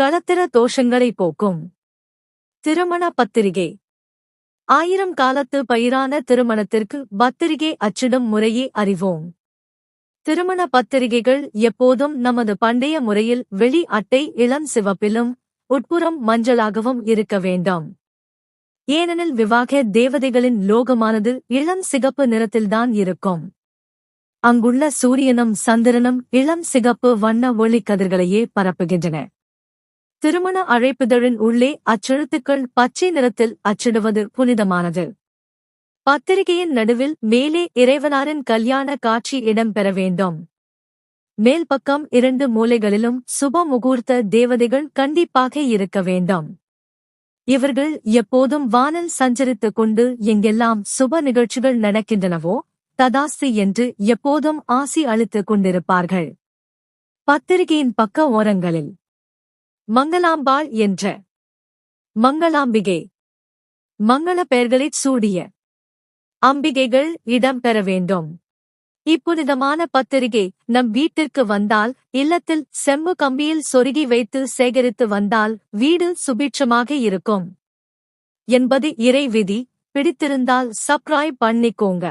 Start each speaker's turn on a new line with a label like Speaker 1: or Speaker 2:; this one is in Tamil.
Speaker 1: களத்திர தோஷங்களை போக்கும். திருமண பத்திரிகை. ஆயிரம் காலத்து பயிரான திருமணத்திற்கு பத்திரிகை அச்சிடும் முறையே அறிவோம். திருமண பத்திரிகைகள் எப்போதும் நமது பண்டைய முறையில் வெளி அட்டை இளம் சிவப்பிலும் உட்புறம் மஞ்சளாகவும் இருக்க வேண்டாம். ஏனெனில் விவாக தேவதைகளின் லோகமானது இளம் சிகப்பு நிறத்தில்தான் இருக்கும். அங்குள்ள சூரியனும் சந்திரனும் இளம் சிகப்பு வண்ண ஒளி கதிர்களையே பரப்புகின்றன. திருமண அழைப்பிதழின் உள்ளே அச்செழுத்துக்கள் பச்சை நிறத்தில் அச்சிடுவது புனிதமானது. பத்திரிகையின் நடுவில் மேலே இறைவனாரின் கல்யாண காட்சி இடம்பெற வேண்டும். மேல் பக்கம் இரண்டு மூலைகளிலும் சுப முகூர்த்த தேவதைகள் கண்டிப்பாக இருக்க வேண்டும். இவர்கள் எப்போதும் வானல் சஞ்சரித்துக் கொண்டு எங்கெல்லாம் சுப நிகழ்ச்சிகள் நடக்கின்றனவோ ததாஸ்தி என்று எப்போதும் ஆசி அளித்துக் கொண்டிருப்பார்கள். பத்திரிகையின் பக்க ஓரங்களில் மங்களாம்பாள் என்ற மங்களாம்பிகை. மங்கள பெயர்களைச் சூடிய அம்பிகைகள் இடம்பெற வேண்டும். இப்புனிதமான பத்திரிகை நம் வீட்டிற்கு வந்தால் இல்லத்தில் செம்பு கம்பியில் சொருகி வைத்து சேகரித்து வந்தால் வீடு சுபிட்சமாக இருக்கும். என்பது இறை விதி. பிடித்திருந்தால் சப்ராய் பண்ணிக்கோங்க.